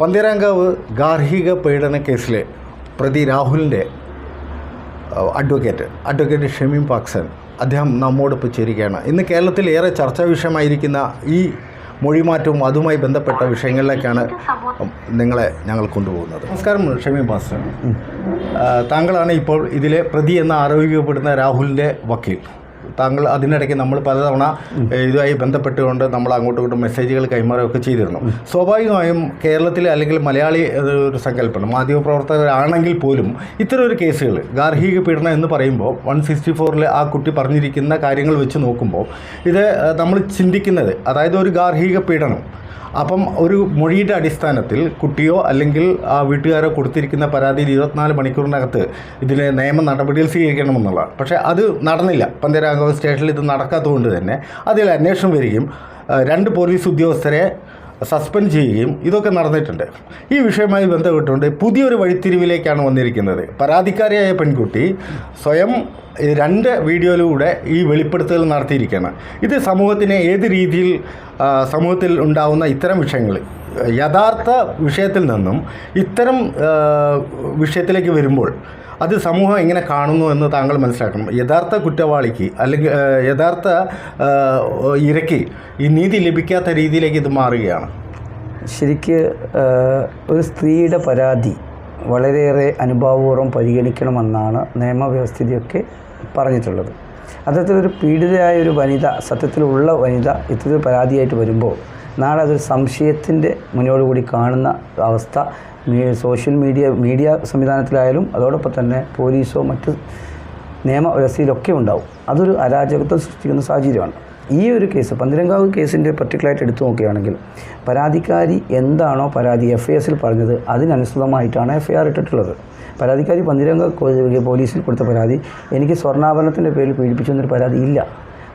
പന്തീരാങ്കാവ് ഗാർഹിക പീഡന കേസിലെ പ്രതി രാഹുലിന്റെ അഡ്വക്കേറ്റ് അഡ്വക്കേറ്റ് ഷമീം പാക്സൻ അദ്ദേഹം നമ്മോടൊപ്പം ചേരുകയാണ്. ഇന്ന് കേരളത്തിൽ ഏറെ ചർച്ചാ വിഷയമായിരിക്കുന്ന ഈ മൊഴിമാറ്റവും അതുമായി ബന്ധപ്പെട്ട വിഷയങ്ങളിലേക്കാണ് നിങ്ങളെ ഞങ്ങൾ കൊണ്ടുപോകുന്നത്. നമസ്കാരം ഷമീം പാക്സൻ താങ്കളാണ് ഇപ്പോൾ ഇതിലെ പ്രതി എന്ന് ആരോപിക്കപ്പെടുന്ന രാഹുലിന്റെ വക്കീൽ. താങ്കൾ അതിനിടയ്ക്ക് നമ്മൾ പലതവണ ഇതുമായി ബന്ധപ്പെട്ടുകൊണ്ട് നമ്മൾ അങ്ങോട്ടും ഇങ്ങോട്ടും മെസ്സേജുകൾ കൈമാറുകയൊക്കെ ചെയ്തിരുന്നു. സ്വാഭാവികമായും കേരളത്തിലെ അല്ലെങ്കിൽ മലയാളി ഒരു സങ്കല്പനം മാധ്യമപ്രവർത്തകരാണെങ്കിൽ പോലും ഇത്തരം ഒരു കേസുകൾ ഗാർഹിക പീഡനം എന്ന് പറയുമ്പോൾ വൺ സിക്സ്റ്റി ഫോറിൽ ആ കുട്ടി പറഞ്ഞിരിക്കുന്ന കാര്യങ്ങൾ വെച്ച് നോക്കുമ്പോൾ ഇത് നമ്മൾ ചിന്തിക്കുന്നത് അതായത് ഒരു ഗാർഹിക പീഡനം അപ്പം ഒരു മൊഴിയുടെ അടിസ്ഥാനത്തിൽ കുട്ടിയോ അല്ലെങ്കിൽ ആ വീട്ടുകാരോ കൊടുത്തിരിക്കുന്ന പരാതിയിൽ ഇരുപത്തിനാല് മണിക്കൂറിനകത്ത് ഇതിന് നിയമ നടപടികൾ സ്വീകരിക്കണമെന്നുള്ളതാണ്. പക്ഷേ അത് നടന്നില്ല. പന്തരാങ്കവ് സ്റ്റേഷനിൽ ഇത് നടക്കാത്തതുകൊണ്ട് തന്നെ അതിൽ അന്വേഷണം വരികയും രണ്ട് പോലീസ് ഉദ്യോഗസ്ഥരെ സസ്പെൻഡ് ചെയ്യുകയും ഇതൊക്കെ നടന്നിട്ടുണ്ട്. ഈ വിഷയവുമായി ബന്ധപ്പെട്ടുകൊണ്ട് പുതിയൊരു വഴിത്തിരിവിലേക്കാണ് വന്നിരിക്കുന്നത്. പരാതിക്കാരിയായ പെൺകുട്ടി സ്വയം രണ്ട് വീഡിയോയിലൂടെ ഈ വെളിപ്പെടുത്തൽ നടത്തിയിരിക്കുകയാണ്. ഇത് സമൂഹത്തിനെ ഏത് രീതിയിൽ സമൂഹത്തിൽ ഉണ്ടാവുന്ന ഇത്തരം വിഷയങ്ങൾ യഥാർത്ഥ വിഷയത്തിൽ നിന്നും ഇത്തരം വിഷയത്തിലേക്ക് വരുമ്പോൾ അത് സമൂഹം എങ്ങനെ കാണുന്നു എന്ന് താങ്കൾ മനസ്സിലാക്കണം. യഥാർത്ഥ കുറ്റവാളിക്ക് അല്ലെങ്കിൽ യഥാർത്ഥ ഇരയ്ക്ക് ഈ നീതി ലഭിക്കാത്ത രീതിയിലേക്ക് ഇത് മാറുകയാണ്. ശരിക്ക് ഒരു സ്ത്രീയുടെ പരാതി വളരെയേറെ അനുഭാവപൂർവം പരിഗണിക്കണമെന്നാണ് നിയമവ്യവസ്ഥിതിയൊക്കെ പറഞ്ഞിട്ടുള്ളത്. അത്തരത്തിലൊരു പീഡിതയായ ഒരു വനിത സത്യത്തിലുള്ള വനിത ഇത്തരത്തിൽ പരാതിയായിട്ട് വരുമ്പോൾ നാളെ അതൊരു സംശയത്തിന്റെ മുന്നോടുകൂടി കാണുന്ന അവസ്ഥ സോഷ്യൽ മീഡിയ മീഡിയ സംവിധാനത്തിലായാലും അതോടൊപ്പം തന്നെ പോലീസോ മറ്റ് നിയമവ്യവസ്ഥയിലൊക്കെ ഉണ്ടാവും. അതൊരു അരാജകത്വം സൃഷ്ടിക്കുന്ന സാഹചര്യമാണ്. ഈ ഒരു കേസ് പന്തിരങ്കാവ് കേസിന്റെ പർട്ടിക്കുലറായിട്ട് എടുത്തു നോക്കുകയാണെങ്കിൽ പരാതിക്കാരി എന്താണോ പരാതി എഫ് ഐ എസിൽ പറഞ്ഞത് അതിനനുസൃതമായിട്ടാണ് എഫ് ഐ ആർ ഇട്ടിട്ടുള്ളത്. പരാതിക്കാരി പന്തിരങ്ക പോലീസിൽ കൊടുത്ത പരാതി എനിക്ക് സ്വർണാഭരണത്തിന്റെ പേരിൽ പീഡിപ്പിച്ചു എന്നൊരു പരാതി ഇല്ല.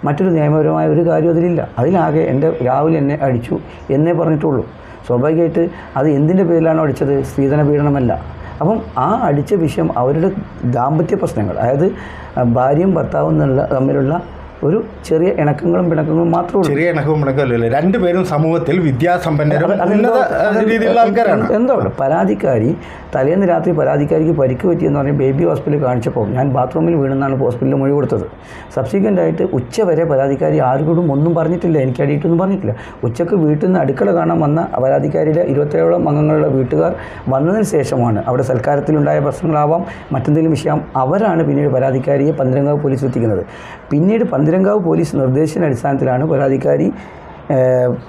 മറ്റൊരു നിയമപരമായ ഒരു കാര്യം അതിലില്ല. അതിലാകെ എന്റെ രാഹുൽ എന്നെ അടിച്ചു എന്നേ പറഞ്ഞിട്ടുള്ളൂ. സ്വാഭാവികമായിട്ട് അത് എന്തിന്റെ പേരിലാണോ അടിച്ചത്? സ്ത്രീധന പീഡനമല്ല. അപ്പം ആ അടിച്ച വിഷയം അവരുടെ ദാമ്പത്യ പ്രശ്നങ്ങൾ അതായത് ഭാര്യയും ഭർത്താവും എന്നുള്ള തമ്മിലുള്ള ഒരു ചെറിയ ഇണക്കങ്ങളും പിണക്കങ്ങളും മാത്രമേ ചെറിയ ഇണക്കവും മുടക്കമല്ലോ രണ്ടുപേരും സമൂഹത്തിൽ വിദ്യാസമ്പന്നരും എന്താ ഉന്നത രീതിയിലുള്ള ആൾക്കാരാണ്. പരാതിക്കാരി തലേന്ന് രാത്രി പരാതിക്കാരിക്ക് പരിക്ക് പറ്റിയെന്ന് പറഞ്ഞ് ബേബി ഹോസ്പിറ്റലിൽ കാണിച്ചപ്പോൾ ഞാൻ ബാത്റൂമിൽ വീണെന്നാണ് ഹോസ്പിറ്റലിൽ മൊഴി കൊടുത്തത്. സബ്സിക്വന്റ് ആയിട്ട് ഉച്ച വരെ പരാതിക്കാരി ആരോടും ഒന്നും പറഞ്ഞിട്ടില്ല. എനിക്ക് അടിയിട്ടൊന്നും പറഞ്ഞിട്ടില്ല. ഉച്ചയ്ക്ക് വീട്ടിൽ നിന്ന് അടുക്കള കാണാൻ വന്ന പരാതിക്കാരിയുടെ ഇരുപത്തേഴോളം അംഗങ്ങളുടെ വീട്ടുകാർ വന്നതിന് ശേഷമാണ് അവിടെ സൽക്കാരത്തിലുണ്ടായ പ്രശ്നങ്ങളാവാം മറ്റെന്തെങ്കിലും വിഷയം അവരാണ് പിന്നീട് പരാതിക്കാരിയെ പന്തിരങ്കാവ് പോലീസ് എത്തിക്കുന്നത്. പിന്നീട് പന്തിരങ്കാവ് പോലീസ് നിർദ്ദേശത്തിന്റെ അടിസ്ഥാനത്തിലാണ് പരാതിക്കാരി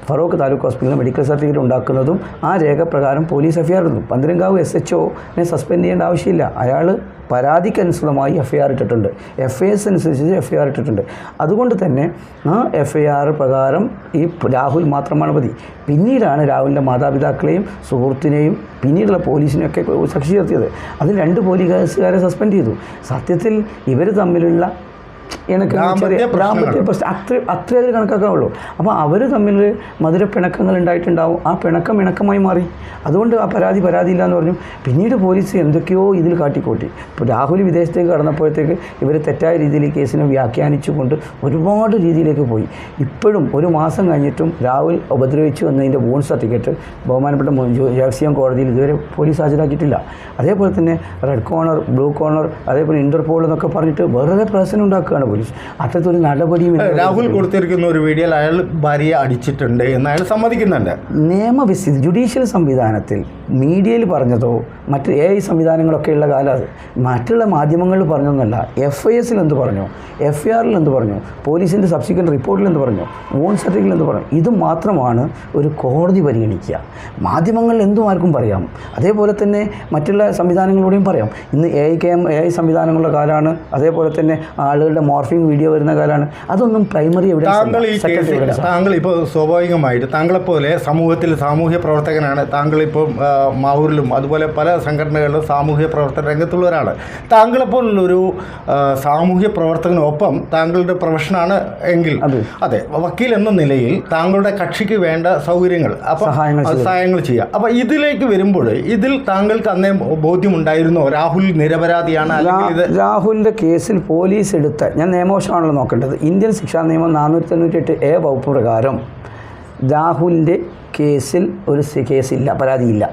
ഫറൂഖ് താലൂക്ക് ഹോസ്പിറ്റലിൽ മെഡിക്കൽ സർട്ടിഫിക്കറ്റ് ഉണ്ടാക്കുന്നതും ആ രേഖ പ്രകാരം പോലീസ് ഇടുന്നു പന്തരങ്കാവ് എസ് എച്ച് ഒനെ സസ്പെൻഡ് ചെയ്യേണ്ട ആവശ്യമില്ല. അയാൾ പരാതിക്കനുസൃതമായി എഫ് ഐ ആർ ഇട്ടിട്ടുണ്ട്. എഫ് ഐ എസ് അനുസരിച്ച് എഫ് ഐ ആർ ഇട്ടിട്ടുണ്ട്. അതുകൊണ്ട് തന്നെ ആ എഫ് ഐ ആർ പ്രകാരം ഈ രാഹുൽ മാത്രമാണ് പ്രതി പിന്നീടാണ് രാഹുലിന്റെ മാതാപിതാക്കളെയും സുഹൃത്തിനെയും പിന്നീടുള്ള പോലീസിനെയൊക്കെ സാക്ഷി ചേർത്തിയത് അതിൽ രണ്ട് പോലീസുകാരെ സസ്പെൻഡ് ചെയ്തു. സത്യത്തിൽ ഇവർ തമ്മിലുള്ള എനിക്ക് ദാമ്പത്യ പ്രശ്നം. അത്ര അത്രേ അതിൽ കണക്കാക്കാവുള്ളൂ. അപ്പോൾ അവർ തമ്മിൽ മധുര പിണക്കങ്ങൾ ഉണ്ടായിട്ടുണ്ടാവും. ആ പിണക്കം ഇണക്കമായി മാറി. അതുകൊണ്ട് ആ പരാതി പരാതിയില്ല എന്ന് പറഞ്ഞു. പിന്നീട് പോലീസ് എന്തൊക്കെയോ ഇതിൽ കാട്ടിക്കൂട്ടി. ഇപ്പോൾ രാഹുൽ വിദേശത്തേക്ക് കടന്നപ്പോഴത്തേക്ക് ഇവർ തെറ്റായ രീതിയിൽ കേസിനെ വ്യാഖ്യാനിച്ചുകൊണ്ട് ഒരുപാട് രീതിയിലേക്ക് പോയി. ഇപ്പോഴും ഒരു മാസം കഴിഞ്ഞിട്ടും രാഹുൽ ഉപദ്രവിച്ചു എന്നതിന്റെ ബോൺ സർട്ടിഫിക്കറ്റ് ബഹുമാനപ്പെട്ട ജാക്സിയം കോടതിയിൽ ഇതുവരെ പോലീസ് ഹാജരാക്കിയിട്ടില്ല. അതേപോലെ തന്നെ റെഡ് കോർണർ ബ്ലൂ കോർണർ അതേപോലെ ഇന്റർപോൾ എന്നൊക്കെ പറഞ്ഞിട്ട് വേറെ പ്രശ്നം ഉണ്ടാക്കുകയാണ്. പോലീസ് അത്തരത്തിലൊരു നടപടിയും രാഹുൽ കൊടുത്തിരിക്കുന്ന ഒരു വീഡിയോയിൽ അയാൾ ഭാര്യയെ അടിച്ചിട്ടുണ്ട് എന്ന് അയാൾ സമ്മതിക്കുന്നുണ്ട്. നിയമവിസ്ഥിതി ജുഡീഷ്യൽ സംവിധാനത്തിൽ മീഡിയയിൽ പറഞ്ഞതോ മറ്റ് എ ഐ സംവിധാനങ്ങളൊക്കെയുള്ള കാലം അത്. മറ്റുള്ള മാധ്യമങ്ങളിൽ പറഞ്ഞൊന്നുമല്ല എഫ് ഐ എസിൽ എന്ത് പറഞ്ഞു? എഫ് ഐ ആറിൽ എന്ത് പറഞ്ഞു? പോലീസിന്റെ സബ്സിക്വന്റ് റിപ്പോർട്ടിൽ എന്ത് പറഞ്ഞു? വോൺ സർട്ടിഫിക്കറ്റിൽ എന്ത് പറഞ്ഞു? ഇത് മാത്രമാണ് ഒരു കോടതി പരിഗണിക്കുക. മാധ്യമങ്ങളിൽ എന്തും ആർക്കും പറയാം. അതേപോലെ തന്നെ മറ്റുള്ള സംവിധാനങ്ങളോടെയും പറയാം. ഇന്ന് A I K M A I സംവിധാനങ്ങളുടെ കാലമാണ് അതേപോലെ തന്നെ ആളുകളുടെ മോർഫിംഗ് വീഡിയോ വരുന്ന കാലമാണ് അതൊന്നും പ്രൈമറി എവിഡൻസ് താങ്കൾ ഇപ്പോൾ സ്വാഭാവികമായിട്ട് താങ്കളെപ്പോലെ സമൂഹത്തിൽ സാമൂഹ്യ പ്രവർത്തകനാണ്. താങ്കളിപ്പം മാവൂരിലും അതുപോലെ പല സംഘടനകളിലും സാമൂഹ്യ പ്രവർത്തന രംഗത്തുള്ളവരാണ് താങ്കളെപ്പോലുള്ളൊരു സാമൂഹ്യ പ്രവർത്തകനൊപ്പം താങ്കളുടെ പ്രൊഫഷനാണ് എങ്കിൽ അതെ. വക്കീൽ എന്ന നിലയിൽ താങ്കളുടെ കക്ഷിക്ക് വേണ്ട സൗകര്യങ്ങൾ സഹായങ്ങൾ. ചെയ്യുക. അപ്പോൾ ഇതിലേക്ക് വരുമ്പോൾ ഇതിൽ താങ്കൾക്ക് അന്നേ ബോധ്യമുണ്ടായിരുന്നോ? രാഹുൽ നിരപരാധിയാണ് രാഹുലിന്റെ കേസിൽ പോലീസ് എടുത്ത ഞാൻ നിയമവശമാണല്ലോ നോക്കേണ്ടത്. ഇന്ത്യൻ ശിക്ഷാ നിയമം നാനൂറ്റി തൊണ്ണൂറ്റി എട്ട് എ വകുപ്പ് പ്രകാരം രാഹുലിന്റെ കേസിൽ ഒരു കേസില്ല പരാതിയില്ല.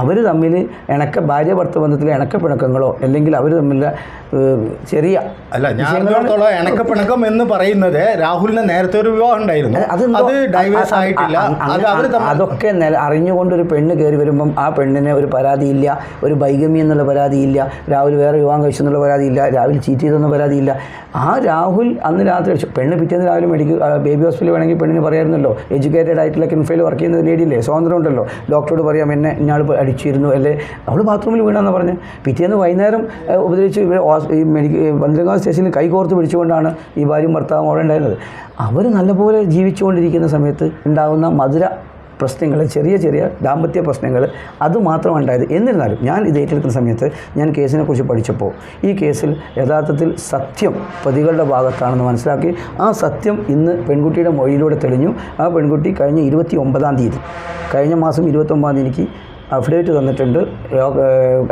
അവർ തമ്മിൽ ഇണക്ക ഭാര്യ ഭർത്ത ബന്ധത്തിലെ ഇണക്കപ്പിണക്കങ്ങളോ അല്ലെങ്കിൽ അവർ തമ്മിലുള്ള ചെറിയ അല്ല ഞാൻ ഇണക്കപ്പിണക്കം എന്ന് പറയുന്നത് രാഹുലിന് നേരത്തെ ഒരു വിവാഹം ഉണ്ടായിരുന്നു. അത് ഡൈവേഴ്സ് ആയിട്ടില്ല. അതൊക്കെ അറിഞ്ഞുകൊണ്ട് ഒരു പെണ്ണ് കയറി വരുമ്പം ആ പെണ്ണിന് ഒരു പരാതിയില്ല ഒരു ബൈഗമി എന്നുള്ള പരാതിയില്ല രാഹുൽ വേറെ വിവാഹം കഴിച്ചെന്നുള്ള പരാതിയില്ല രാഹുൽ ചീറ്റ് ചെയ്തെന്ന പരാതിയില്ല. ആ രാഹുൽ അന്ന് രാത്രി കഴിച്ചു പെണ്ണ് പിറ്റേന്ന് രാവിലെ മെഡിക്കൽ ബേബി ഹോസ്പിറ്റലിൽ വേണമെങ്കിൽ പെണ്ണിന് പറയായിരുന്നല്ലോ. എഡ്യൂക്കേറ്റഡ് ആയിട്ടുള്ള കിൻഫയിൽ വർക്ക് ചെയ്യുന്ന ലേഡിയില്ലേ സ്വാതന്ത്ര്യം ഉണ്ടല്ലോ ഡോക്ടറോട് പറയാം എന്നെ ഇന്നാൾ അടിച്ചിരുന്നു അല്ലേ? അവൾ ബാത്റൂമിൽ വീണെന്ന് പറഞ്ഞ്. പിറ്റേന്ന് വൈകുന്നേരം ഉപദ്രവിച്ച് ഈ മെഡിക്കൽ പന്ത്രണ്ടാം സ്റ്റേഷനിൽ കൈകോർത്ത് പിടിച്ചുകൊണ്ടാണ് ഈ ഭാര്യയും ഭർത്താവും അവിടെ ഉണ്ടായിരുന്നത്. അവർ നല്ലപോലെ ജീവിച്ചുകൊണ്ടിരിക്കുന്ന സമയത്ത് ഉണ്ടാകുന്ന മധുര പ്രശ്നങ്ങൾ ചെറിയ ചെറിയ ദാമ്പത്യ പ്രശ്നങ്ങൾ അതുമാത്രമാണ് ഉണ്ടായത് എന്നിരുന്നാലും ഞാൻ ഇത് ഏറ്റെടുക്കുന്ന സമയത്ത് ഞാൻ കേസിനെക്കുറിച്ച് പഠിച്ചപ്പോൾ ഈ കേസിൽ യഥാർത്ഥത്തിൽ സത്യം പ്രതികളുടെ ഭാഗത്താണെന്ന് മനസ്സിലാക്കി. ആ സത്യം ഇന്ന് പെൺകുട്ടിയുടെ മൊഴിയിലൂടെ തെളിഞ്ഞു. ആ പെൺകുട്ടി കഴിഞ്ഞ ഇരുപത്തി ഒമ്പതാം തീയതി കഴിഞ്ഞ മാസം ഇരുപത്തൊമ്പതാം തീയതി എനിക്ക് അഫിഡേവിറ്റ് തന്നിട്ടുണ്ട്.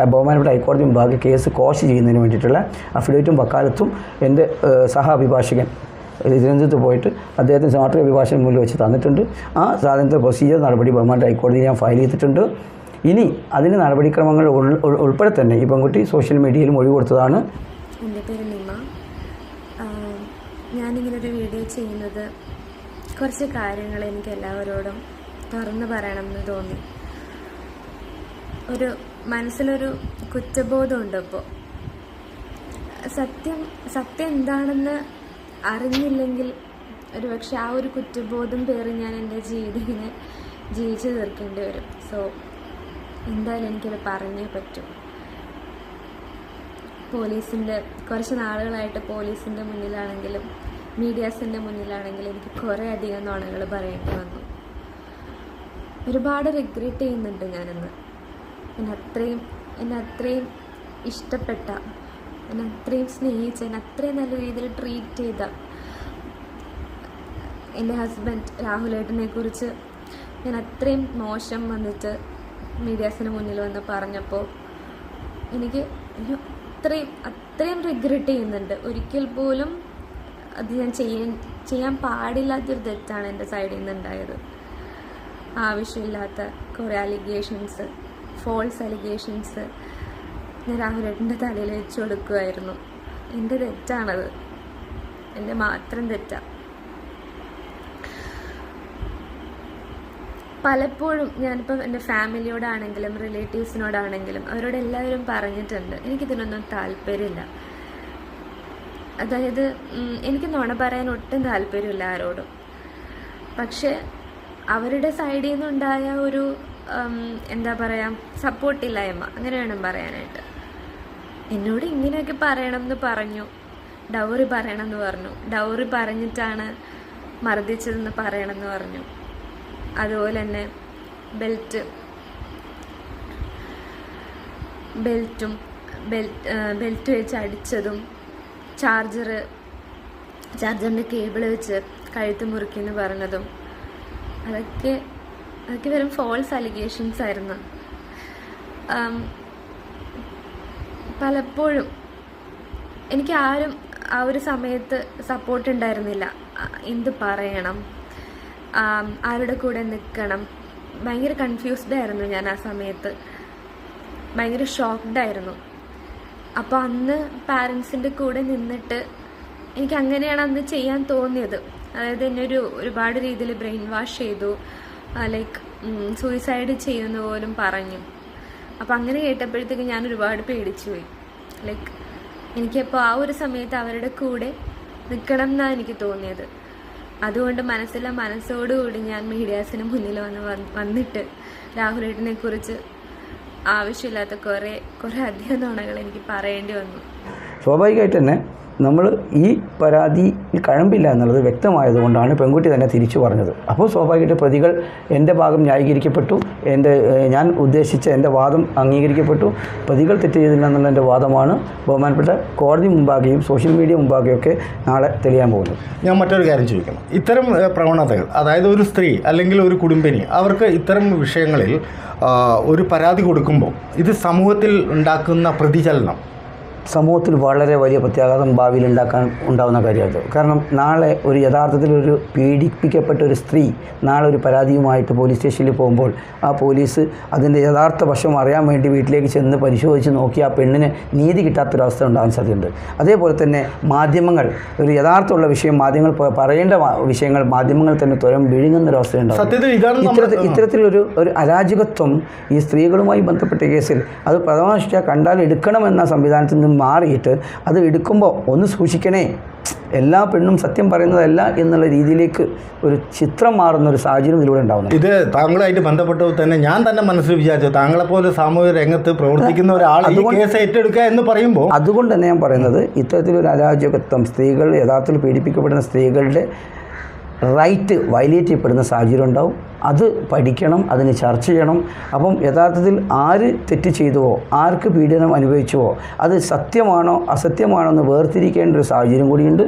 ബഹുമാനപ്പെട്ട ഹൈക്കോടതി മുമ്പാകെ കേസ് കോഷ് ചെയ്യുന്നതിന് വേണ്ടിയിട്ടുള്ള അഫിഡേവിറ്റും വക്കാലത്തും എന്റെ സഹ അഭിഭാഷകൻ തിരുവനന്തപുരത്ത് പോയിട്ട് അദ്ദേഹത്തിന് സ്മാർട്ട് അഭിഭാഷകൻ മുന്നിൽ വെച്ച് തന്നിട്ടുണ്ട്. ആ സാധനത്തെ പ്രൊസീജിയർ നടപടി ബഹുമാനപ്പെട്ട ഹൈക്കോടതിയിൽ ഞാൻ ഫയൽ ചെയ്തിട്ടുണ്ട്. ഇനി അതിന് നടപടിക്രമങ്ങൾ ഉൾ- ഉൾ- ഉൾപ്പെടെ തന്നെ ഈ പെൺകുട്ടി സോഷ്യൽ മീഡിയയിൽ മൊഴി കൊടുത്തതാണ്. എന്റെ പേര് നിമ. ഞാനിങ്ങനൊരു വീഡിയോ ചെയ്യുന്നത് കുറച്ച് കാര്യങ്ങൾ എനിക്ക് എല്ലാവരോടും തുറന്നു പറയണമെന്ന് തോന്നി. ഒരു മനസ്സിലൊരു കുറ്റബോധമുണ്ട് ഇപ്പോൾ സത്യം സത്യം എന്താണെന്ന് അറിഞ്ഞില്ലെങ്കിൽ ഒരു പക്ഷെ ആ ഒരു കുറ്റബോധം പേറി ഞാൻ എന്റെ ജീവിതം ജീവിച്ചു തീർക്കേണ്ടി വരും. സോ എന്തായാലും എനിക്കത് പറഞ്ഞേ പറ്റും. പോലീസിന്റെ കുറച്ച് നാളുകളായിട്ട് പോലീസിന്റെ മുന്നിലാണെങ്കിലും മീഡിയാസിന്റെ മുന്നിലാണെങ്കിലും എനിക്ക് കുറേ അധികം നുണകൾ പറയേണ്ടി വന്നു. ഒരുപാട് റിഗ്രറ്റ് ചെയ്യുന്നുണ്ട് ഞാനിന്ന്. എന്നെ അത്രയും എന്നെ അത്രയും ഇഷ്ടപ്പെട്ട എന്നെ അത്രയും സ്നേഹിച്ച എന്നെ അത്രയും നല്ല രീതിയിൽ ട്രീറ്റ് ചെയ്ത എന്റെ ഹസ്ബൻഡ് രാഹുലേട്ടനെ കുറിച്ച് ഞാൻ അത്രയും മോശം വന്നിട്ട് മീഡിയാസിന് മുന്നിൽ വന്ന് പറഞ്ഞപ്പോൾ എനിക്ക് അത്രയും അത്രയും റിഗ്രറ്റ് ചെയ്യുന്നുണ്ട്. ഒരിക്കൽ പോലും അത് ഞാൻ ചെയ്യാൻ ചെയ്യാൻ പാടില്ലാത്തൊരു തെറ്റാണ് എന്റെ സൈഡിൽ നിന്ന് ഉണ്ടായത് ആവശ്യമില്ലാത്ത കുറേ അലിഗേഷൻസ് ഫോൾസ് അലിഗേഷൻസ് ഞാൻ രാഹുലേട്ടന്റെ തലയിൽ വെച്ച് കൊടുക്കുമായിരുന്നു എന്റെ തെറ്റാണത്. എന്റെ മാത്രം തെറ്റാണ് പലപ്പോഴും ഞാനിപ്പം എന്റെ ഫാമിലിയോടാണെങ്കിലും റിലേറ്റീവ്സിനോടാണെങ്കിലും അവരോട് എല്ലാവരും പറഞ്ഞിട്ടുണ്ട്. എനിക്കിതിനൊന്നും താല്പര്യമില്ല. അതായത് എനിക്ക് നുണ പറയാൻ ഒട്ടും താല്പര്യമില്ല ആരോടും. പക്ഷേ അവരുടെ സൈഡിൽ നിന്നുണ്ടായ ഒരു എന്താ പറയുക സപ്പോർട്ടില്ലായ്മ അങ്ങനെ വേണം പറയാനായിട്ട്. എന്നോട് ഇങ്ങനെയൊക്കെ പറയണം എന്ന് പറഞ്ഞു. ഡൗറി പറയണം എന്ന് പറഞ്ഞു. ഡൗറി പറഞ്ഞിട്ടാണ് മർദ്ദിച്ചതെന്ന് പറയണം എന്ന് പറഞ്ഞു. അതുപോലെ തന്നെ ബെൽറ്റ് ബെൽറ്റും ബെൽറ്റ് ബെൽറ്റ് വെച്ച് അടിച്ചതും ചാർജർ ചാർജറിന്റെ കേബിൾ വെച്ച് കഴുത്ത് മുറിക്കുമെന്ന് പറഞ്ഞതും അതൊക്കെ അതൊക്കെ വെറും ഫോൾസ് അലിഗേഷൻസ് ആയിരുന്നു. പലപ്പോഴും എനിക്ക് ആരും ആ ഒരു സമയത്ത് സപ്പോർട്ട് ഉണ്ടായിരുന്നില്ല. എന്ത് പറയണം? ആരുടെ കൂടെ നിൽക്കണം ഭയങ്കര കൺഫ്യൂസ്ഡ് ആയിരുന്നു ഞാൻ ആ സമയത്ത്. ഭയങ്കര ഷോക്ക്ഡ് ആയിരുന്നു. അപ്പോൾ അന്ന് പാരൻസിന്റെ കൂടെ നിന്നിട്ട് എനിക്ക് അങ്ങനെയാണ് അന്ന് ചെയ്യാൻ തോന്നിയത്. അതായത് എന്നെ ഒരു ഒരുപാട് രീതിയിൽ ബ്രെയിൻ വാഷ് ചെയ്തു. ലൈക്ക് സൂയിസൈഡ് ചെയ്യുന്ന പോലും പറഞ്ഞു. അപ്പം അങ്ങനെ കേട്ടപ്പോഴത്തേക്ക് ഞാൻ ഒരുപാട് പേടിച്ചു പോയി. ലൈക്ക് എനിക്കപ്പോൾ ആ ഒരു സമയത്ത് അവരുടെ കൂടെ നിൽക്കണം എന്നാണ് എനിക്ക് തോന്നിയത്. അതുകൊണ്ട് മനസ്സിലെ മനസ്സോടുകൂടി ഞാൻ മീഡിയാസിന് മുന്നിൽ വന്ന് വന്ന് വന്നിട്ട് രാഹുലേട്ടനെ കുറിച്ച് ആവശ്യമില്ലാത്ത കുറേ കുറേ അധികം നുണകൾ എനിക്ക് പറയേണ്ടി വന്നു. സ്വാഭാവികമായിട്ട് തന്നെ നമ്മൾ ഈ പരാതി കഴമ്പില്ല എന്നുള്ളത് വ്യക്തമായതുകൊണ്ടാണ് പെൺകുട്ടി തന്നെ തിരിച്ചു പറഞ്ഞത്. അപ്പോൾ സ്വാഭാവികമായിട്ട് പ്രതികൾ എന്റെ ഭാഗം ന്യായീകരിക്കപ്പെട്ടു. എന്റെ ഞാൻ ഉദ്ദേശിച്ച എന്റെ വാദം അംഗീകരിക്കപ്പെട്ടു. പ്രതികൾ തെറ്റ് ചെയ്തില്ല എന്നുള്ള എന്റെ വാദമാണ് ബഹുമാനപ്പെട്ട കോടതി മുമ്പാകെയും സോഷ്യൽ മീഡിയ മുമ്പാകെയൊക്കെ നാളെ തെളിയാൻ പോകുന്നത്. ഞാൻ മറ്റൊരു കാര്യം ചോദിക്കണം. ഇത്തരം പ്രവണതകൾ അതായത് ഒരു സ്ത്രീ അല്ലെങ്കിൽ ഒരു കുടുംബിനി അവർക്ക് ഇത്തരം വിഷയങ്ങളിൽ ഒരു പരാതി കൊടുക്കുമ്പോൾ ഇത് സമൂഹത്തിൽ ഉണ്ടാക്കുന്ന പ്രതിചലനം സമൂഹത്തിൽ വളരെ വലിയ പ്രത്യാഘാതം ഭാവിയിൽ ഉണ്ടാക്കാൻ ഉണ്ടാകുന്ന കാര്യമാണ് കാരണം നാളെ ഒരു യഥാർത്ഥത്തിൽ ഒരു പീഡിപ്പിക്കപ്പെട്ട ഒരു സ്ത്രീ നാളെ ഒരു പരാതിയുമായിട്ട് പോലീസ് സ്റ്റേഷനിൽ പോകുമ്പോൾ ആ പോലീസ് അതിന്റെ യഥാർത്ഥ വശം അറിയാൻ വേണ്ടി വീട്ടിലേക്ക് ചെന്ന് പരിശോധിച്ച് നോക്കി ആ പെണ്ണിന് നീതി കിട്ടാത്തൊരവസ്ഥ ഉണ്ടാകാൻ സാധ്യതയുണ്ട്. അതേപോലെ തന്നെ മാധ്യമങ്ങൾ ഒരു യഥാർത്ഥമുള്ള വിഷയം മാധ്യമങ്ങൾ പറയേണ്ട വിഷയങ്ങൾ മാധ്യമങ്ങൾ തന്നെ തുരം വിഴുങ്ങുന്നൊരവസ്ഥ ഉണ്ടാകും സത്യത്തിൽ ഇതാണ് നമ്മൾ ഇത്തരത്തിൽ ഇത്തരത്തിലൊരു ഒരു അരാജകത്വം ഈ സ്ത്രീകളുമായി ബന്ധപ്പെട്ട കേസിൽ അത് പ്രഥമ കണ്ടാൽ എടുക്കണമെന്ന സംവിധാനത്തിൽ നിന്ന് മാറിയിട്ട് അത് എടുക്കുമ്പോൾ ഒന്ന് സൂക്ഷിക്കണേ. എല്ലാ പെണ്ണും സത്യം പറയുന്നതല്ല എന്നുള്ള രീതിയിലേക്ക് ഒരു ചിത്രം മാറുന്ന ഒരു സാഹചര്യം ഇതിലൂടെ ഉണ്ടാവുന്നു ഇത് താങ്കളായിട്ട് ബന്ധപ്പെട്ട് തന്നെ ഞാൻ തന്നെ മനസ്സിൽ വിചാരിച്ചു. താങ്കളെപ്പോലെ സാമൂഹിക രംഗത്ത് പ്രവർത്തിക്കുന്ന ഒരാൾ ഈ കേസ് ഏറ്റെടുക്കുക എന്ന് പറയുമ്പോൾ അതുകൊണ്ട് തന്നെ ഞാൻ പറയുന്നത് ഇത്തരത്തിലൊരു അരാജകത്വം സ്ത്രീകൾ യഥാർത്ഥത്തിൽ പീഡിപ്പിക്കപ്പെടുന്ന സ്ത്രീകളുടെ റൈറ്റ് വയലേറ്റ് ചെയ്യപ്പെടുന്ന സാഹചര്യം ഉണ്ടാവും. അത് പഠിക്കണം അതിന് ചർച്ച ചെയ്യണം. അപ്പം യഥാർത്ഥത്തിൽ ആര് തെറ്റ് ചെയ്തുവോ ആർക്ക് പീഡനം അനുഭവിച്ചുവോ അത് സത്യമാണോ അസത്യമാണോ എന്ന് വേർതിരിക്കേണ്ട ഒരു സാഹചര്യം കൂടിയുണ്ട്.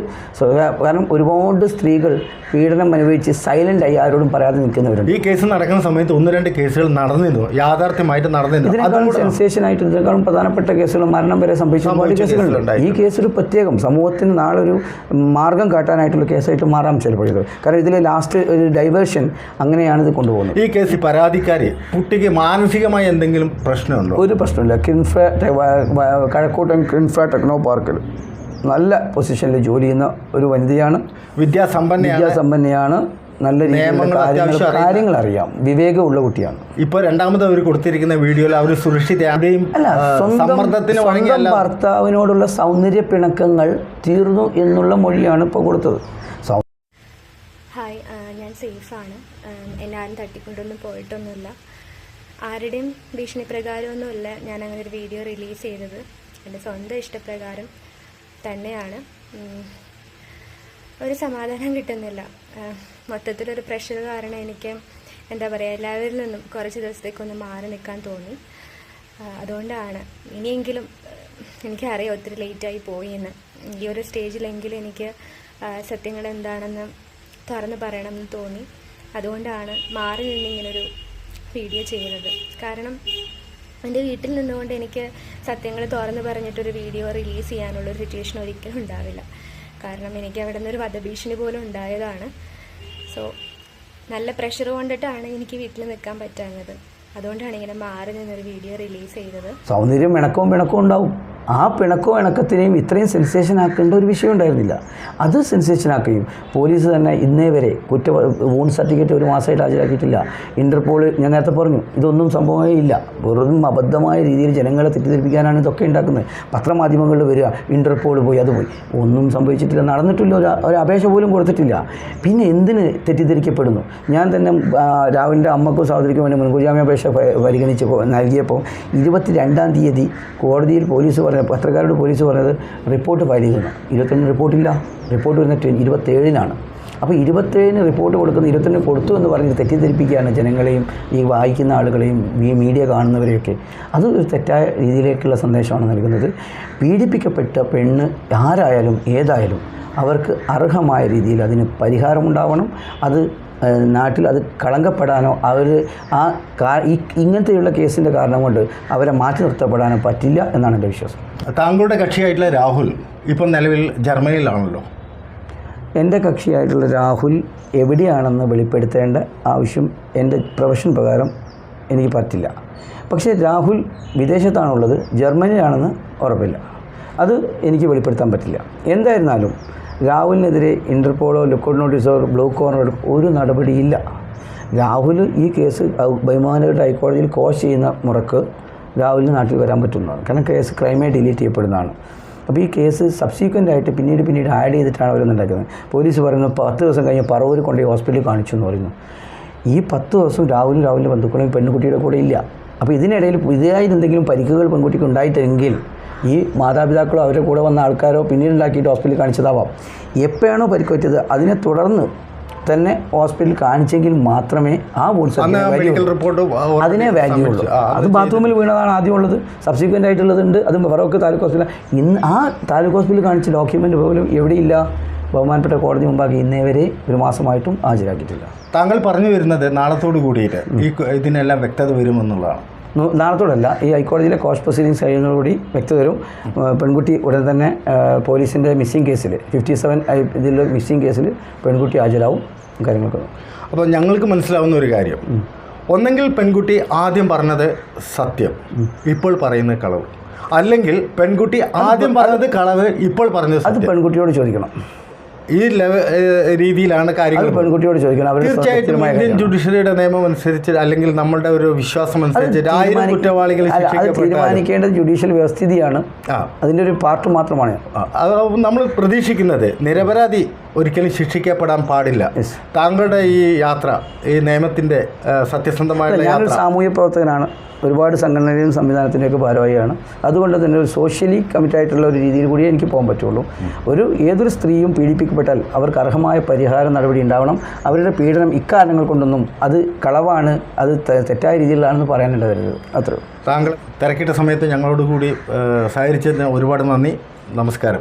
കാരണം ഒരുപാട് സ്ത്രീകൾ പീഡനം അനുഭവിച്ച് സൈലന്റ് ആയി ആരോടും പറയാതെ നിൽക്കുന്നവരുണ്ട്. ഈ കേസ് നടക്കുന്ന സമയത്ത് ഒന്ന് രണ്ട് കേസുകൾ നടന്നിരുന്നു യാഥാർത്ഥ്യമായിട്ട് നടന്നിരുന്നു. ഇതിനേക്കാളും ആയിട്ട് ഇതിനേക്കാളും പ്രധാനപ്പെട്ട കേസുകൾ മരണം വരെ സംഭവിച്ച ഒരുപാട് കേസുകളുണ്ട്. ഈ കേസൊരു പ്രത്യേകം സമൂഹത്തിന് നാളെ ഒരു മാർഗം കാട്ടാനായിട്ടുള്ള കേസായിട്ട് മാറാം ചിലപ്പോൾ ഇത്. കാരണം ഇതിലെ ലാസ്റ്റ് ഒരു ഡൈവേർഷൻ അങ്ങനെയാണ് ഇത് കൊണ്ടുപോകുന്നത്. ഈ കേസിൽ പരാതിക്കാരി കുട്ടിക്ക് മാനസികമായി എന്തെങ്കിലും പ്രശ്നമുണ്ടോ? ഒരു പ്രശ്നമില്ല. കിൻഫ്രാ കഴക്കൂട്ടം കിൻഫ്ര ടെക്നോ പാർക്കിൽ നല്ല പൊസിഷനിൽ ജോലി ചെയ്യുന്ന ഒരു വനിതയാണ്. വിദ്യാസമ്പന്ന വിദ്യാസമ്പന്നയാണ്. നല്ല രീതിയിൽ കാര്യങ്ങൾ അറിയാം വിവേകമുള്ള കുട്ടിയാണ്. ഇപ്പോൾ രണ്ടാമത് അവർ കൊടുത്തിരിക്കുന്ന വീഡിയോയിൽ അവർ സുരക്ഷിതയും ഭർത്താവിനോടുള്ള സൗന്ദര്യ പിണക്കങ്ങൾ തീർന്നു എന്നുള്ള മൊഴിയാണ് ഇപ്പോൾ കൊടുത്തത്. സേഫാണ്. എന്നെ ആരും തട്ടിക്കൊണ്ടൊന്നും പോയിട്ടൊന്നുമില്ല. ആരുടെയും ഭീഷണി പ്രകാരമൊന്നുമില്ല ഞാൻ അങ്ങനെ ഒരു വീഡിയോ റിലീസ് ചെയ്തത്. എന്റെ സ്വന്തം ഇഷ്ടപ്രകാരം തന്നെയാണ്. ഒരു സമാധാനം കിട്ടുന്നില്ല. മൊത്തത്തിലൊരു പ്രഷർ കാരണം എനിക്ക് എന്താ പറയുക എല്ലാവരിൽ നിന്നും കുറച്ച് ദിവസത്തേക്കൊന്ന് മാറി നിൽക്കാൻ തോന്നി. അതുകൊണ്ടാണ് ഇനിയെങ്കിലും എനിക്കറിയാം ഒത്തിരി ലേറ്റായി പോയി എന്ന്. ഈ ഒരു സ്റ്റേജിലെങ്കിലും എനിക്ക് സത്യങ്ങൾ എന്താണെന്ന് തുറന്ന് പറയണമെന്ന് തോന്നി. അതുകൊണ്ടാണ് മാറി നിന്ന് ഇങ്ങനൊരു വീഡിയോ ചെയ്യുന്നത്. കാരണം എന്റെ വീട്ടിൽ നിന്നുകൊണ്ട് എനിക്ക് സത്യങ്ങൾ തുറന്ന് പറഞ്ഞിട്ടൊരു വീഡിയോ റിലീസ് ചെയ്യാനുള്ളൊരു സിറ്റുവേഷൻ ഒരിക്കലും ഉണ്ടാവില്ല. കാരണം എനിക്ക് അവിടെ നിന്നൊരു വധഭീഷണി പോലും ഉണ്ടായതാണ്. സോ നല്ല പ്രഷർ കൊണ്ടിട്ടാണ് എനിക്ക് വീട്ടിൽ നിൽക്കാൻ പറ്റാഞ്ഞത്. അതുകൊണ്ടാണ് ഇങ്ങനെ മാറി നിന്നൊരു വീഡിയോ റിലീസ് ചെയ്തത്. സൗന്ദര്യം ഉണ്ടാവും. ആ പിണക്കവും ഇണക്കത്തിനെയും ഇത്രയും സെൻസേഷൻ ആക്കേണ്ട ഒരു വിഷയം ഉണ്ടായിരുന്നില്ല. അത് സെൻസേഷൻ ആക്കുകയും പോലീസ് തന്നെ ഇന്നേ വരെ കുറ്റ വൂൺ സർട്ടിഫിക്കറ്റ് ഒരു മാസമായിട്ട് ഹാജരാക്കിയിട്ടില്ല. ഇന്റർപോൾ ഞാൻ നേരത്തെ പറഞ്ഞു ഇതൊന്നും സംഭവമേ ഇല്ല. വെറും അബദ്ധമായ രീതിയിൽ ജനങ്ങളെ തെറ്റിദ്ധരിപ്പിക്കാനാണ് ഇതൊക്കെ ഉണ്ടാക്കുന്നത്. പത്രമാധ്യമങ്ങളിൽ വരിക ഇന്റർപോൾ പോയി അത് പോയി. ഒന്നും സംഭവിച്ചിട്ടില്ല നടന്നിട്ടില്ല ഒരു ഒരു അപേക്ഷ പോലും കൊടുത്തിട്ടില്ല. പിന്നെ എന്തിന് തെറ്റിദ്ധരിക്കപ്പെടുന്നു? ഞാൻ തന്നെ രാവിലെ അമ്മക്കും സഹോദരിക്കും വേണ്ടി മുൻകൂർ ജാമ്യാപേക്ഷ പരിഗണിച്ചപ്പോൾ നൽകിയപ്പോൾ ഇരുപത്തി രണ്ടാം തീയതി കോടതിയിൽ പോലീസ് പത്രക്കാരോട് പോലീസ് പറഞ്ഞത് റിപ്പോർട്ട് ഫയൽ ചെയ്യുന്നു. ഇരുപത്തൊന്ന് റിപ്പോർട്ടില്ല. റിപ്പോർട്ട് വരുന്ന ഇരുപത്തേഴിനാണ്. അപ്പോൾ ഇരുപത്തേഴിന് റിപ്പോർട്ട് കൊടുക്കുന്ന ഇരുപത്തൊന്ന് കൊടുത്തു എന്ന് പറഞ്ഞ് തെറ്റിദ്ധരിപ്പിക്കുകയാണ് ജനങ്ങളെയും ഈ വായിക്കുന്ന ആളുകളെയും ഈ മീഡിയ കാണുന്നവരെയൊക്കെ. അത് ഒരു തെറ്റായ രീതിയിലേക്കുള്ള സന്ദേശമാണ് നൽകുന്നത്. പീഡിപ്പിക്കപ്പെട്ട പെണ്ണ് ആരായാലും ഏതായാലും അവർക്ക് അർഹമായ രീതിയിൽ അതിന് പരിഹാരമുണ്ടാവണം. അത് നാട്ടിൽ അത് കളങ്കപ്പെടാനോ അവർ ആ ഈ ഇങ്ങനത്തെയുള്ള കേസിന്റെ കാരണം കൊണ്ട് അവരെ മാറ്റി നിർത്തപ്പെടാനോ പറ്റില്ല എന്നാണ് എന്റെ വിശ്വാസം. താങ്കളുടെ കക്ഷിയായിട്ടുള്ള രാഹുൽ ഇപ്പം നിലവിൽ ജർമ്മനിയിലാണല്ലോ. എന്റെ കക്ഷിയായിട്ടുള്ള രാഹുൽ എവിടെയാണെന്ന് വെളിപ്പെടുത്തേണ്ട ആവശ്യം എന്റെ പ്രൊഫഷൻ പ്രകാരം എനിക്ക് പറ്റില്ല. പക്ഷേ രാഹുൽ വിദേശത്താണുള്ളത് ജർമ്മനിയിലാണെന്ന് ഉറപ്പില്ല. അത് എനിക്ക് വെളിപ്പെടുത്താൻ പറ്റില്ല. എന്തായിരുന്നാലും രാഹുലിനെതിരെ ഇന്റർപോളോ ലുക്കൗട്ട് നോട്ടീസോ ബ്ലൂ കോർണറോ ഒരു നടപടിയില്ല. രാഹുൽ ഈ കേസ് ബഹുമാനകരുടെ ഹൈക്കോടതിയിൽ കോശ് ചെയ്യുന്ന മുറക്ക് രാഹുലിന് നാട്ടിൽ വരാൻ പറ്റുന്നതാണ്. കാരണം കേസ് ക്രൈമായി ഡിലീറ്റ് ചെയ്യപ്പെടുന്നതാണ്. അപ്പോൾ ഈ കേസ് സബ്സീക്വന്റ് ആയിട്ട് പിന്നീട് പിന്നീട് ആഡ് ചെയ്തിട്ടാണ് അവരൊന്നും ഉണ്ടാക്കുന്നത്. പോലീസ് പറയുന്നു പത്ത് ദിവസം കഴിഞ്ഞ് പറവൂർ കൊണ്ടുപോയി ഹോസ്പിറ്റലിൽ കാണിച്ചു എന്ന് പറയുന്നു. ഈ പത്ത് ദിവസം രാഹുലും രാഹുലിന്റെ ബന്ധുക്കളും പെൺകുട്ടിയുടെ കൂടെ ഇല്ല. അപ്പോൾ ഇതിനിടയിൽ പുതിയതായി എന്തെങ്കിലും പരിക്കുകൾ പെൺകുട്ടിക്ക് ഉണ്ടായിട്ടെങ്കിൽ ഈ മാതാപിതാക്കളോ അവരുടെ കൂടെ വന്ന ആൾക്കാരോ പിന്നീട് ഉണ്ടാക്കിയിട്ട് ഹോസ്പിറ്റലിൽ കാണിച്ചതാവാം. എപ്പോഴാണോ പരിക്കേറ്റത് അതിനെ തുടർന്ന് തന്നെ ഹോസ്പിറ്റലിൽ കാണിച്ചെങ്കിൽ മാത്രമേ ആ റിപ്പോർട്ട് അതിനെ വാല്യൂ ഉള്ളൂ. അത് ബാത്റൂമിൽ വീണതാണ് ആദ്യം ഉള്ളത്. സബ്സിക്വന്റ് ആയിട്ടുള്ളതുണ്ട് അത് ഫറോക്ക് താലൂക്ക് ഹോസ്പിറ്റൽ ഇന്ന് ആ താലൂക്ക് ഹോസ്പിറ്റലിൽ കാണിച്ച ഡോക്യുമെന്റ് പോലും എവിടെയില്ല. ബഹുമാനപ്പെട്ട കോടതി മുമ്പാകെ ഇന്നേ വരെ ഒരു മാസമായിട്ടും ഹാജരാക്കിയിട്ടില്ല. താങ്കൾ പറഞ്ഞു വരുന്നത് നാളത്തോട് കൂടിയിട്ട് ഈ ഇതിനെല്ലാം വ്യക്തത വരുമെന്നുള്ളതാണ്. നാളത്തോടല്ല ഈ ഹൈക്കോടതിയിലെ കോസ്റ്റ് പ്രൊസീഡിങ്സ് കഴിയുന്നതോടുകൂടി വ്യക്തത വരും ആ, പെൺകുട്ടി ഉടൻ തന്നെ പോലീസിന്റെ മിസ്സിംഗ് കേസിൽ ഫിഫ്റ്റി സെവൻ ഇതിലെ മിസ്സിംഗ് കേസിൽ പെൺകുട്ടി ഹാജരാവും കാര്യങ്ങളൊക്കെ. അപ്പോൾ ഞങ്ങൾക്ക് മനസ്സിലാവുന്ന ഒരു കാര്യം. ഒന്നെങ്കിൽ പെൺകുട്ടി ആദ്യം പറഞ്ഞത് സത്യം ഇപ്പോൾ പറയുന്ന കളവ്. അല്ലെങ്കിൽ പെൺകുട്ടി ആദ്യം പറഞ്ഞത് കളവ് ഇപ്പോൾ പറഞ്ഞത് അത് പെൺകുട്ടിയോട് ചോദിക്കണം. ഈ ലെവ രീതിയിലാണ് കാര്യങ്ങൾ പെൺകുട്ടിയോട് ചോദിക്കണം. അവർ തീർച്ചയായിട്ടും ഇന്ത്യൻ ജുഡീഷ്യറിയുടെ നിയമം അനുസരിച്ച് അല്ലെങ്കിൽ നമ്മളുടെ ഒരു വിശ്വാസം അനുസരിച്ച് ആയിരം കുറ്റവാളികൾ തീരുമാനിക്കേണ്ടത് ജുഡീഷ്യൽ വ്യവസ്ഥിതിയാണ്. അതിന്റെ അതിന്റെ ഒരു പാർട്ട് മാത്രമാണ്. നമ്മൾ പ്രതീക്ഷിക്കുന്നത്. നിരപരാധി ഒരിക്കലും ശിക്ഷിക്കപ്പെടാൻ പാടില്ല. താങ്കളുടെ ഈ യാത്ര ഈ നിയമത്തിന്റെ സത്യസന്ധമായ ഞാനൊരു സാമൂഹ്യ പ്രവർത്തകനാണ്. ഒരുപാട് സംഘടനയുടെയും സംവിധാനത്തിന്റെയൊക്കെ ഭാരവാഹിയാണ്. അതുകൊണ്ട് തന്നെ ഒരു സോഷ്യലി കമ്മിറ്റായിട്ടുള്ള ഒരു രീതിയിൽ കൂടിയേ എനിക്ക് പോകാൻ പറ്റുള്ളൂ. ഒരു ഏതൊരു സ്ത്രീയും പീഡിപ്പിക്കപ്പെട്ടാൽ അവർക്ക് അർഹമായ പരിഹാര നടപടി ഉണ്ടാവണം. അവരുടെ പീഡനം ഇക്കാരണങ്ങൾ കൊണ്ടൊന്നും അത് കളവാണ് അത് തെറ്റായ രീതിയിലാണെന്ന് പറയാനുണ്ടാവരുത് അത്രേ. താങ്കൾ തിരക്കിട്ട സമയത്ത് ഞങ്ങളോട് കൂടി സഹകരിച്ചതിന് ഒരുപാട് നന്ദി. നമസ്കാരം.